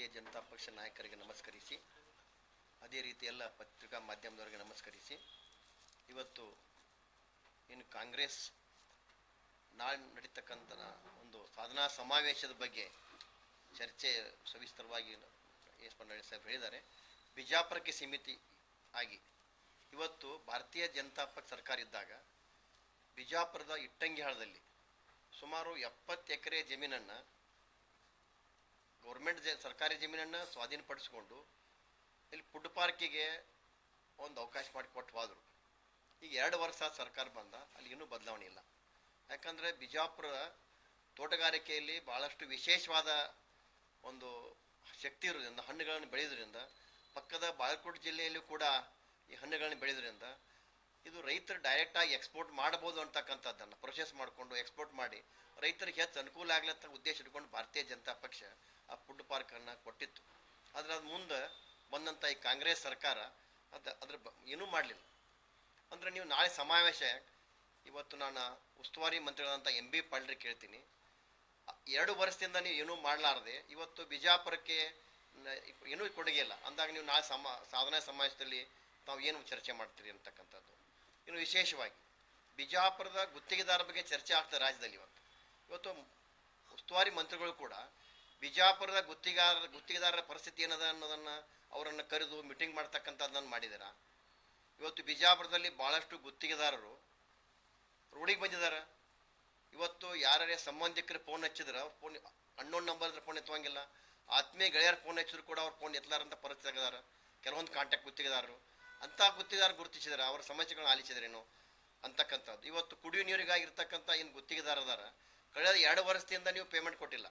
ಭಾರತೀಯ ಜನತಾ ಪಕ್ಷ ನಾಯಕರಿಗೆ ನಮಸ್ಕರಿಸಿ, ಅದೇ ರೀತಿ ಎಲ್ಲ ಪತ್ರಿಕಾ ಮಾಧ್ಯಮದವರಿಗೆ ನಮಸ್ಕರಿಸಿ, ಇವತ್ತು ಏನು ಕಾಂಗ್ರೆಸ್ ನಾಳೆ ನಡೀತಕ್ಕಂಥ ಒಂದು ಸಾಧನಾ ಸಮಾವೇಶದ ಬಗ್ಗೆ ಚರ್ಚೆ ಸವಿಸ್ತರವಾಗಿ ಎಸ್ ಪನ್ನಳ್ಳಿ ಸಾಹೇಬ್ ಹೇಳಿದ್ದಾರೆ. ಬಿಜಾಪುರಕ್ಕೆ ಸೀಮಿತಿ ಆಗಿ ಇವತ್ತು ಭಾರತೀಯ ಜನತಾ ಪಕ್ಷ ಸರ್ಕಾರ ಇದ್ದಾಗ ಬಿಜಾಪುರದ ಇಟ್ಟಂಗಿಹಾಳದಲ್ಲಿ ಸುಮಾರು ಎಪ್ಪತ್ತು ಎಕರೆ ಜಮೀನನ್ನು ಗೌರ್ಮೆಂಟ್ ಸರ್ಕಾರಿ ಜಮೀನನ್ನು ಸ್ವಾಧೀನಪಡಿಸಿಕೊಂಡು ಇಲ್ಲಿ ಫುಡ್ ಪಾರ್ಕಿಗೆ ಒಂದು ಅವಕಾಶ ಮಾಡಿ ಕೊಟ್ಟು ಹೋದರು ಈಗ ಎರಡು ವರ್ಷ ಸರ್ಕಾರ ಬಂದ, ಅಲ್ಲಿ ಇನ್ನೂ ಬದಲಾವಣೆ ಇಲ್ಲ. ಯಾಕಂದರೆ ಬಿಜಾಪುರ ತೋಟಗಾರಿಕೆಯಲ್ಲಿ ಭಾಳಷ್ಟು ವಿಶೇಷವಾದ ಒಂದು ಶಕ್ತಿ ಇರೋದ್ರಿಂದ, ಹಣ್ಣುಗಳನ್ನು ಬೆಳೆಯೋದ್ರಿಂದ, ಪಕ್ಕದ ಬಾಗಲಕೋಟೆ ಜಿಲ್ಲೆಯಲ್ಲೂ ಕೂಡ ಈ ಹಣ್ಣುಗಳನ್ನು ಬೆಳೆಯೋದ್ರಿಂದ ಇದು ರೈತರು ಡೈರೆಕ್ಟಾಗಿ ಎಕ್ಸ್ಪೋರ್ಟ್ ಮಾಡ್ಬೋದು ಅಂತಕ್ಕಂಥದ್ದನ್ನು ಪ್ರೊಸೆಸ್ ಮಾಡಿಕೊಂಡು ಎಕ್ಸ್ಪೋರ್ಟ್ ಮಾಡಿ ರೈತರಿಗೆ ಹೆಚ್ಚು ಅನುಕೂಲ ಆಗ್ಲತ್ತ ಉದ್ದೇಶ ಇಟ್ಕೊಂಡು ಭಾರತೀಯ ಜನತಾ ಪಕ್ಷ ಆ ಫುಡ್ ಪಾರ್ಕನ್ನು ಕೊಟ್ಟಿತ್ತು. ಆದರೆ ಅದು ಮುಂದೆ ಬಂದಂಥ ಈ ಕಾಂಗ್ರೆಸ್ ಸರ್ಕಾರ ಅದು ಅದ್ರ ಬ ಏನೂ ಮಾಡಲಿಲ್ಲ. ಅಂದರೆ ನೀವು ನಾಳೆ ಸಮಾವೇಶ, ಇವತ್ತು ನಾನು ಉಸ್ತುವಾರಿ ಮಂತ್ರಿಗಳಂತ ಎಂ ಬಿ ಪಾಳ್ರಿ ಕೇಳ್ತೀನಿ. ಎರಡು ವರ್ಷದಿಂದ ನೀವು ಏನೂ ಮಾಡಲಾರದೆ, ಇವತ್ತು ಬಿಜಾಪುರಕ್ಕೆ ಏನೂ ಕೊಡುಗೆ ಇಲ್ಲ. ಅಂದಾಗ ನೀವು ನಾಳೆ ಸಮ ಸಾಧನಾ ಸಮಾಜದಲ್ಲಿ ತಾವು ಏನು ಚರ್ಚೆ ಮಾಡ್ತೀರಿ ಅಂತಕ್ಕಂಥದ್ದು. ಇನ್ನು ವಿಶೇಷವಾಗಿ ಬಿಜಾಪುರದ ಗುತ್ತಿಗೆದಾರ ಬಗ್ಗೆ ಚರ್ಚೆ ಆಗ್ತದೆ ರಾಜ್ಯದಲ್ಲಿ ಇವತ್ತು. ಇವತ್ತು ಉಸ್ತುವಾರಿ ಮಂತ್ರಿಗಳು ಕೂಡ ಬಿಜಾಪುರದ ಗುತ್ತಿಗಾರ, ಗುತ್ತಿಗೆದಾರರ ಪರಿಸ್ಥಿತಿ ಏನದ ಅನ್ನೋದನ್ನು ಅವರನ್ನು ಕರೆದು ಮೀಟಿಂಗ್ ಮಾಡ್ತಕ್ಕಂಥದ್ದನ್ನು ಮಾಡಿದಾರ. ಇವತ್ತು ಬಿಜಾಪುರದಲ್ಲಿ ಭಾಳಷ್ಟು ಗುತ್ತಿಗೆದಾರರು ರೋಡಿಗೆ ಬಂದಿದ್ದಾರೆ ಇವತ್ತು ಯಾರೇ ಸಂಬಂಧಿಕರು ಫೋನ್ ಹಚ್ಚಿದ್ರೆ ಫೋನ್ ಅಣ್ಣೋನ್ ನಂಬರ್ ಫೋನ್ ಎತ್ತುವಂಗಿಲ್ಲ. ಆತ್ಮೀಯ ಗೆಳೆಯರ ಫೋನ್ ಹಚ್ಚಿದ್ರು ಕೂಡ ಅವ್ರು ಫೋನ್ ಎತ್ತಲಾರಂತ ಪರಿಸ್ಥಿತಿ ಆಗಿದಾರ. ಕೆಲವೊಂದು ಕಾಂಟ್ಯಾಕ್ಟ್ ಗುತ್ತಿಗೆದಾರರು. ಅಂಥ ಗುತ್ತಿಗೆದಾರ ಗುರುತಿಸಿದಾರೆ, ಅವರ ಸಮಸ್ಯೆಗಳನ್ನ ಆಲಿಸಿದ್ರೇನು ಅಂತಕ್ಕಂಥದ್ದು. ಇವತ್ತು ಕುಡಿಯುವ ನೀರಿಗಾಗಿರ್ತಕ್ಕಂಥ ಏನು ಗುತ್ತಿಗೆದಾರ ಅದಾರ ಕಳೆದ ಎರಡು ವರ್ಷದಿಂದ ನೀವು ಪೇಮೆಂಟ್ ಕೊಟ್ಟಿಲ್ಲ.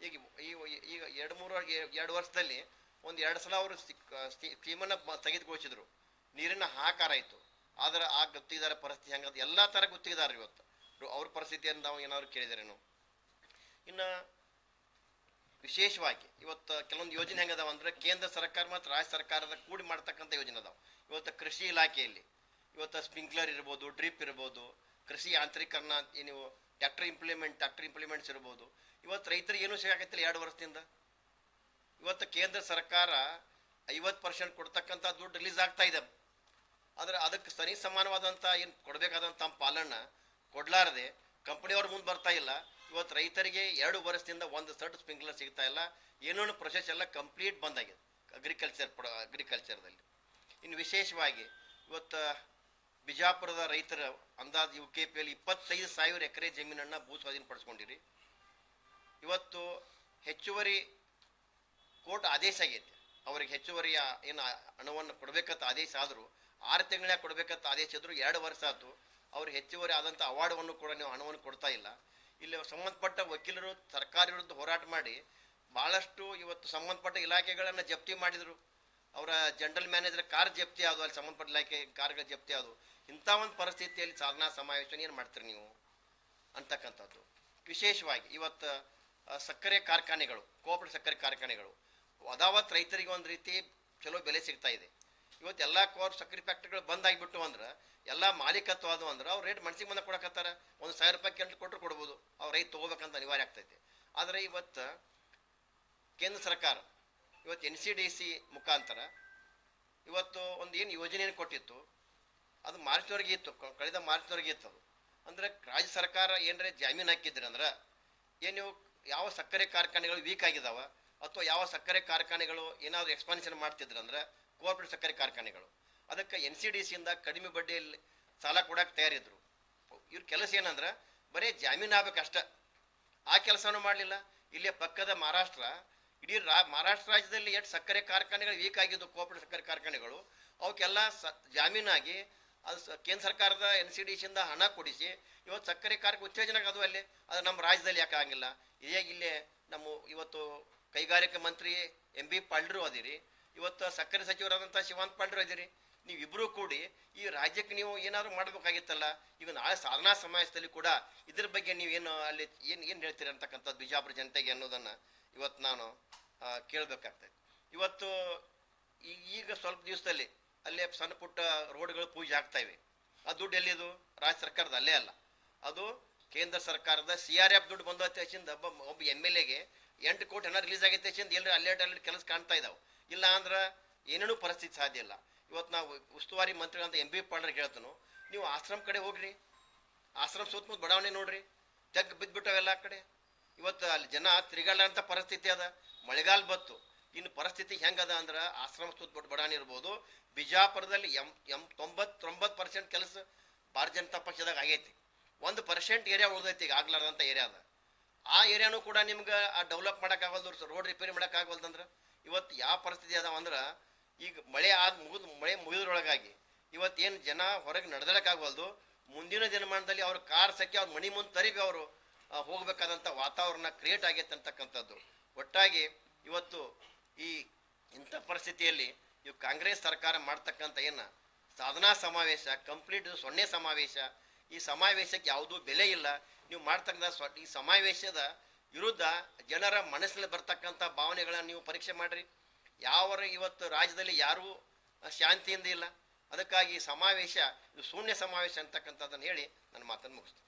ಈಗ ಈ- ಈಗ ಎರಡು ಮೂರು ಎರಡು ವರ್ಷದಲ್ಲಿ ಒಂದು ಎರಡು ಸಲ ಅವರು ಸ್ಕೀಮನ್ನು ನೀರಿನ ಹಾಕಾರ ಆಯಿತು. ಆದ್ರೆ ಆ ಗುತ್ತಿಗೆದಾರ ಪರಿಸ್ಥಿತಿ ಹೆಂಗದ ಎಲ್ಲ ಥರ ಗುತ್ತಿಗೆದಾರ ಇವತ್ತು. ಅವ್ರ ಪರಿಸ್ಥಿತಿಯನ್ನು ನಾವು ಏನಾದ್ರು ಕೇಳಿದರೇನು? ಇನ್ನು ವಿಶೇಷವಾಗಿ ಇವತ್ತು ಕೆಲವೊಂದು ಯೋಜನೆ ಹೆಂಗದಾವ ಅಂದ್ರೆ ಕೇಂದ್ರ ಸರ್ಕಾರ ಮತ್ತು ರಾಜ್ಯ ಸರ್ಕಾರದ ಕೂಡಿ ಮಾಡ್ತಕ್ಕಂಥ ಯೋಜನೆ ಅದಾವ. ಇವತ್ತು ಕೃಷಿ ಇಲಾಖೆಯಲ್ಲಿ. ಇವತ್ತು ಸ್ಪ್ರಿಂಕ್ಲರ್ ಇರ್ಬೋದು, ಡ್ರಿಪ್ ಇರ್ಬೋದು, ಕೃಷಿ ಯಾಂತ್ರೀಕರಣ ಏನು ಟ್ಯಾಕ್ಟರ್ ಇಂಪ್ಲಿಮೆಂಟ್ ಟ್ಯಾಕ್ಟರ್ ಇಂಪ್ಲಿಮೆಂಟ್ಸ್ ಇರ್ಬೋದು. ಇವತ್ತು ರೈತರಿಗೆ ಏನೂ ಸಿಗಾಕತ್ತಿಲ್ಲ ಎರಡು ವರ್ಷದಿಂದ. ಇವತ್ತು ಕೇಂದ್ರ ಸರ್ಕಾರ ಐವತ್ತು ಪರ್ಸೆಂಟ್ ಕೊಡ್ತಕ್ಕಂಥ ದುಡ್ಡು ರಿಲೀಸ್ ಆಗ್ತಾ ಇದೆ. ಆದರೆ ಅದಕ್ಕೆ ಸರಿ ಸಮಾನವಾದಂಥ ಏನು ಕೊಡಬೇಕಾದಂಥ ಪಾಲನ್ನ ಕೊಡಲಾರದೆ ಕಂಪ್ನಿಯವ್ರ ಮುಂದೆ ಬರ್ತಾ ಇಲ್ಲ. ಇವತ್ತು ರೈತರಿಗೆ ಎರಡು ವರ್ಷದಿಂದ ಒಂದು ಸರ್ಟ್ ಸ್ಪ್ರಿಂಕ್ಲರ್ ಸಿಗ್ತಾ ಇಲ್ಲ. ಏನೇನು ಪ್ರೊಸೆಸ್ ಎಲ್ಲ ಕಂಪ್ಲೀಟ್ ಬಂದಾಗಿದೆ ಅಗ್ರಿಕಲ್ಚರ್ ಅಗ್ರಿಕಲ್ಚರ್ದಲ್ಲಿ ಇನ್ನು ವಿಶೇಷವಾಗಿ ಇವತ್ತು ಬಿಜಾಪುರದ ರೈತರ ಅಂದಾಜು ಯು ಕೆ ಪಿಯಲ್ಲಿ ಇಪ್ಪತ್ತೈದು ಸಾವಿರ ಎಕರೆ ಜಮೀನನ್ನು ಭೂ ಸ್ವಾಧೀನಪಡಿಸ್ಕೊಂಡಿರಿ ಇವತ್ತು ಹೆಚ್ಚುವರಿ ಕೋರ್ಟ್ ಆದೇಶ ಆಗೈತೆ. ಅವ್ರಿಗೆ ಹೆಚ್ಚುವರಿಯ ಏನು ಹಣವನ್ನು ಕೊಡಬೇಕಂತ ಆದೇಶ ಆದರೂ, ಆರು ತಿಂಗಳ ಕೊಡಬೇಕಂತ ಆದೇಶ ಇದ್ರು ಎರಡು ವರ್ಷ ಆಯ್ತು ಅವ್ರಿಗೆ ಹೆಚ್ಚುವರಿ ಆದಂಥ ಅವಾರ್ಡವನ್ನು ಕೂಡ ನೀವು ಹಣವನ್ನು ಕೊಡ್ತಾ ಇಲ್ಲ. ಇಲ್ಲಿ ಸಂಬಂಧಪಟ್ಟ ವಕೀಲರು ಸರ್ಕಾರ ವಿರುದ್ಧ ಹೋರಾಟ ಮಾಡಿ ಭಾಳಷ್ಟು ಇವತ್ತು ಸಂಬಂಧಪಟ್ಟ ಇಲಾಖೆಗಳನ್ನು ಜಪ್ತಿ ಮಾಡಿದರು. ಅವರ ಜನರಲ್ ಮ್ಯಾನೇಜರ್ ಕಾರ್ ಜಪ್ತಿ ಆದವು ಅಲ್ಲಿ ಸಂಬಂಧಪಟ್ಟ ಇಲಾಖೆ ಕಾರ್ಗಳ ಜಪ್ತಿ ಆದವು ಇಂಥ ಒಂದು ಪರಿಸ್ಥಿತಿಯಲ್ಲಿ ಸಾಧನಾ ಸಮಾವೇಶನ ಏನು ಮಾಡ್ತೀರಿ ನೀವು ಅಂತಕ್ಕಂಥದ್ದು. ವಿಶೇಷವಾಗಿ ಇವತ್ತು ಸಕ್ಕರೆ ಕಾರ್ಖಾನೆಗಳು ಕೋಪಡ ಸಕ್ಕರೆ ಕಾರ್ಖಾನೆಗಳು, ಅದಾವತ್ ರೈತರಿಗೆ ಒಂದು ರೀತಿ ಚಲೋ ಬೆಲೆ ಸಿಗ್ತಾ ಇದೆ. ಇವತ್ತು ಎಲ್ಲ ಕೋರ್ ಸಕ್ಕರೆ ಫ್ಯಾಕ್ಟ್ರಿಗಳು ಬಂದಾಗಿಬಿಟ್ಟು ಅಂದ್ರೆ, ಎಲ್ಲ ಮಾಲೀಕತ್ವ ಅದು ಅಂದ್ರೆ ಅವ್ರು ರೇಟ್ ಮನ್ಸಿಗೆ ಬಂದ ಕೊಡಕತ್ತಾರ. ಒಂದು ಸಾವಿರ ರೂಪಾಯಿ ಕೆಂಟ್ ಕೊಟ್ಟರು ಕೊಡ್ಬೋದು. ಅವ್ರು ರೈತ ತೊಗೋಬೇಕಂತ ಅನಿವಾರ್ಯ ಆಗ್ತೈತೆ. ಆದರೆ ಇವತ್ತು ಕೇಂದ್ರ ಸರ್ಕಾರ ಇವತ್ತು ಎನ್ ಸಿ ಡಿ ಸಿ ಮುಖಾಂತರ ಇವತ್ತು ಒಂದು ಏನು ಯೋಜನೆಯನ್ನು ಕೊಟ್ಟಿತ್ತು. ಅದು ಮಾರ್ಚ್ನವರೆಗೆ ಇತ್ತು. ಕಳೆದ ಮಾರ್ಚ್ನವರೆಗೆ ಇತ್ತು ಅದು. ಅಂದರೆ ರಾಜ್ಯ ಸರ್ಕಾರ ಏನರೇ ಜಾಮೀನು ಹಾಕಿದ್ರಿ ಅಂದ್ರೆ ಏನು ಯಾವ ಸಕ್ಕರೆ ಕಾರ್ಖಾನೆಗಳು ವೀಕ್ ಆಗಿದಾವ ಅಥವಾ ಯಾವ ಸಕ್ಕರೆ ಕಾರ್ಖಾನೆಗಳು ಏನಾದರೂ ಎಕ್ಸ್ಪಾನ್ಷನ್ ಮಾಡ್ತಿದ್ರು ಅಂದ್ರೆ ಕೋಆಪರೇಟಿವ್ ಸಕ್ಕರೆ ಕಾರ್ಖಾನೆಗಳು. ಅದಕ್ಕೆ ಎನ್ ಸಿ ಡಿ ಸಿಯಿಂದ ಕಡಿಮೆ ಬಡ್ಡಿಯಲ್ಲಿ ಸಾಲ ಕೊಡಕ್ಕೆ ತಯಾರಿದ್ರು. ಇವ್ರ ಕೆಲಸ ಏನಂದ್ರೆ ಬರೀ ಜಾಮೀನು ಆಗ್ಬೇಕಷ್ಟ ಆ ಕೆಲಸನೂ ಮಾಡಲಿಲ್ಲ. ಇಲ್ಲೇ ಪಕ್ಕದ ಮಹಾರಾಷ್ಟ್ರ ಇಡೀ ರಾ, ಮಹಾರಾಷ್ಟ್ರ ರಾಜ್ಯದಲ್ಲಿ ಎಷ್ಟು ಸಕ್ಕರೆ ಕಾರ್ಖಾನೆಗಳು ವೀಕ್ ಆಗಿದ್ದು ಕೋಪರೇಟ್ ಸಕ್ಕರೆ ಕಾರ್ಖಾನೆಗಳು, ಅವಕ್ಕೆಲ್ಲ ಸ, ಜಾಮೀನಾಗಿ ಅದು ಕೇಂದ್ರ ಸರ್ಕಾರದ ಎನ್ ಸಿ ಡಿ ಸಿಯಿಂದ ಹಣ ಕೊಡಿಸಿ, ಇವತ್ತು ಸಕ್ಕರೆ ಕಾರ್ಖಾನೆ ಉತ್ತೇಜನ ಅದು ಅಲ್ಲಿ, ಅದು ನಮ್ಮ ರಾಜ್ಯದಲ್ಲಿ ಯಾಕೆ ಆಗಿಲ್ಲ ಇದೇ ಇಲ್ಲೇ ನಮ್ಮ ಇವತ್ತು ಕೈಗಾರಿಕಾ ಮಂತ್ರಿ ಎಂ ಬಿ ಪಾಲ್ಡ್ರು ಅದಿರಿ, ಇವತ್ತು ಸಕ್ಕರೆ ಸಚಿವರಾದಂಥ ಶಿವಾಂತ್ ಪಾಲ್ಡ್ರು ಅದಿರಿ ನೀವಿಬ್ಬರೂ ಕೂಡಿ ಈ ರಾಜ್ಯಕ್ಕೆ ನೀವು ಏನಾದರೂ ಮಾಡಬೇಕಾಗಿತ್ತಲ್ಲ, ಈಗ ನಾಳೆ ಸಾಧನಾ ಸಮಾಜದಲ್ಲಿ ಕೂಡ ಇದ್ರ ಬಗ್ಗೆ ನೀವೇನು ಅಲ್ಲಿ ಏನು ಏನು ಹೇಳ್ತೀರಿ ಅಂತಕ್ಕಂಥದ್ದು ಬಿಜಾಪುರ ಜನತೆಗೆ ಅನ್ನೋದನ್ನು? ಇವತ್ತು ನಾನು ಕೇಳಬೇಕಾಗ್ತದೆ ಇವತ್ತು ಈಗ ಸ್ವಲ್ಪ ದಿವಸದಲ್ಲಿ ಅಲ್ಲೇ ಸಣ್ಣ ಪುಟ್ಟ ರೋಡ್ಗಳು ಪೂಜೆ ಆಗ್ತಾ ಇವೆ. ಆ ದುಡ್ಡು ಎಲ್ಲಿದು? ರಾಜ್ಯ ಸರ್ಕಾರದ, ಅಲ್ಲೇ ಅಲ್ಲ. ಅದು ಕೇಂದ್ರ ಸರ್ಕಾರದ ಸಿ ಆರ್ ಎಫ್ ದುಡ್ಡು ಬಂದ ಹೆಚ್ಚಿಂದ ಒಬ್ಬ ಒಬ್ಬ ಎಂ ಎಲ್ ಎಗೆ ಎಂಟು ಕೋಟಿ ಹಣ ರಿಲೀಸ್ ಆಗೈತೆ ಹೆಚ್ಚಿಂದ ಎಲ್ಲರೂ ಅಲ್ಲೇ ಅಲ್ಲಿ ಕೆಲಸ ಕಾಣ್ತಾ ಇದಾವೆ. ಇಲ್ಲ ಅಂದ್ರೆ ಏನೇನೂ ಪರಿಸ್ಥಿತಿ ಸಾಧ್ಯ ಇಲ್ಲ. ಇವತ್ತು ನಾವು ಉಸ್ತುವಾರಿ ಮಂತ್ರಿಗಳಂತ ಎಂ ಬಿ ಪಾಂಡ್ರೆ ಹೇಳ್ತಾನು, ನೀವು ಆಶ್ರಮ ಕಡೆ ಹೋಗ್ರಿ. ಆಶ್ರಮ ಸುತ್ತಮುತ್ತ ಬಡಾವಣೆ ನೋಡ್ರಿ. ಜಗ್ ಬಿದ್ದುಬಿಟ್ಟವೆಲ್ಲ ಆ ಕಡೆ. ಇವತ್ತು ಅಲ್ಲಿ ಜನ ತಿರುಗಾಡಂಥ ಪರಿಸ್ಥಿತಿ ಅದ. ಮಳೆಗಾಲ ಬತ್ತು ಇನ್ನು ಪರಿಸ್ಥಿತಿ ಹೆಂಗದ ಅಂದ್ರೆ ಆಶ್ರಮ ಸುತ್ತ ಬಡಾಣಿ ಇರ್ಬೋದು. ಬಿಜಾಪುರದಲ್ಲಿ ಎಂ ಎಂ ತೊಂಬತ್ತೊಂಬತ್ತು ಪರ್ಸೆಂಟ್ ಕೆಲಸ ಭಾರತ ಜನತಾ ಪಕ್ಷದಾಗ ಆಗೈತಿ. ಒಂದು ಪರ್ಸೆಂಟ್ ಏರಿಯಾ ಉಳಿದೈತಿ ಈಗ ಆಗ್ಲಾರ್ದಂಥ ಏರಿಯಾ ಅದ. ಆ ಏರಿಯಾನು ಕೂಡ ನಿಮ್ಗೆ ಆ ಡೆವಲಪ್ ಮಾಡೋಕ್ಕಾಗಲ್ದು ರೋಡ್ ರಿಪೇರಿ ಮಾಡೋಕ್ಕಾಗಲ್ದಂದ್ರೆ ಇವತ್ತು ಯಾವ ಪರಿಸ್ಥಿತಿ ಅದಾವ ಅಂದ್ರೆ ಈಗ ಮಳೆ ಆದ ಮುಗಿದು, ಮಳೆ ಮುಗಿದ್ರೊಳಗಾಗಿ ಇವತ್ತೇನು ಜನ ಹೊರಗೆ ನಡೆದಕ್ಕಾಗಲ್ದು ಮುಂದಿನ ದಿನಮಾನದಲ್ಲಿ ಅವ್ರ ಕಾರ್ ಸಕ್ಕಿ ಅವ್ರ ಮನಿ ಮುಂದೆ ತರಿಬಿ ಅವರು. ಹೋಗ್ಬೇಕಾದಂಥ ವಾತಾವರಣ ಕ್ರಿಯೇಟ್ ಆಗೈತೆ ಅಂತಕ್ಕಂಥದ್ದು. ಒಟ್ಟಾಗಿ ಇವತ್ತು ಈ ಇಂಥ ಪರಿಸ್ಥಿತಿಯಲ್ಲಿ ಇವು ಕಾಂಗ್ರೆಸ್ ಸರ್ಕಾರ ಮಾಡ್ತಕ್ಕಂಥ ಏನು ಸಾಧನಾ ಸಮಾವೇಶ ಕಂಪ್ಲೀಟ್ ಸೊನ್ನೆ ಸಮಾವೇಶ, ಈ ಸಮಾವೇಶಕ್ಕೆ ಯಾವುದೂ ಬೆಲೆ ಇಲ್ಲ. ನೀವು ಮಾಡ್ತಕ್ಕಂಥ ಸ್ವ, ಈ ಸಮಾವೇಶದ ವಿರುದ್ಧ ಜನರ ಮನಸ್ಸಲ್ಲಿ ಬರ್ತಕ್ಕಂಥ ಭಾವನೆಗಳನ್ನ ನೀವು ಪರೀಕ್ಷೆ ಮಾಡಿರಿ. ಯಾವರ ಇವತ್ತು ರಾಜ್ಯದಲ್ಲಿ ಯಾರೂ ಶಾಂತಿಯಿಂದ ಇಲ್ಲ. ಅದಕ್ಕಾಗಿ ಈ ಸಮಾವೇಶ, ಇದು ಶೂನ್ಯ ಸಮಾವೇಶ ಅಂತಕ್ಕಂಥದ್ದನ್ನು ಹೇಳಿ ನನ್ನ ಮಾತನ್ನು ಮುಗಿಸ್ತೀನಿ.